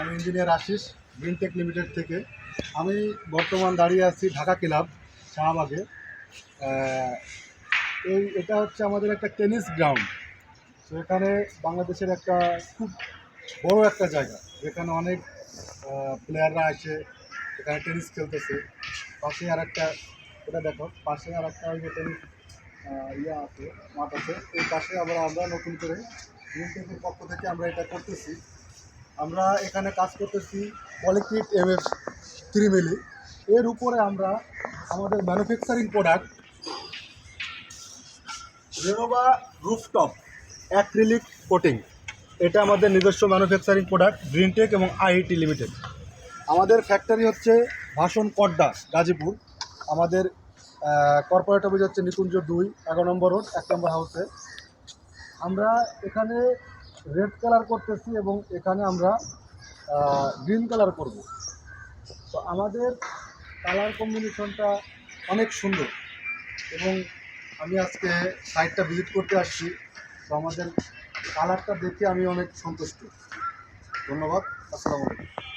আমি engineer Ashis Greentech limited থেকে। আমি বর্তমান দাঁড়িয়ে আছি ঢাকা ক্লাব, শাহবাগে। এই, এটা হচ্ছে আমাদের একটা টেনিস গ্রাউন্ড তো এখানে বাংলাদেশের একটা খুব বড় একটা জায়গা, যেখানে অনেক প্লেয়াররা আসে, এখানে টেনিস খেলতেছে। পাশে আর একটা এটা দেখো পাশে আর একটা ওই যে টেনিস ইয়ে আছে, মাঠ আছে। এই পাশে আবার আমরা নতুন করে গ্রিনটেকের পক্ষ থেকে আমরা এটা করতেছি। আমরা এখানে কাজ করতেছি Polycrete M F three milli. এর উপরে আমরা আমাদের manufacturing product Renova rooftop acrylic coating এটা আমাদের নিজস্ব ম্যানুফ্যাকচারিং প্রোডাক্ট গ্রিনটেক এবং আইআইটি লিমিটেড আমাদের ফ্যাক্টরি হচ্ছে ভাষণ কড্ডা গাজীপুর। আমাদের কর্পোরেট অফিস হচ্ছে নিকুঞ্জ দুই, এগারো নম্বর রোড এক নম্বর হাউসে আমরা এখানে রেড কালার করতেছি এবং এখানে আমরা গ্রিন কালার করব। তো আমাদের কালার কম্বিনেশনটা অনেক সুন্দর এবং আমি আজকে সাইটটা ভিজিট করতে আসছি। তো আমাদের কালারটা দেখে আমি অনেক সন্তুষ্ট। ধন্যবাদ। আসসালামু আলাইকুম।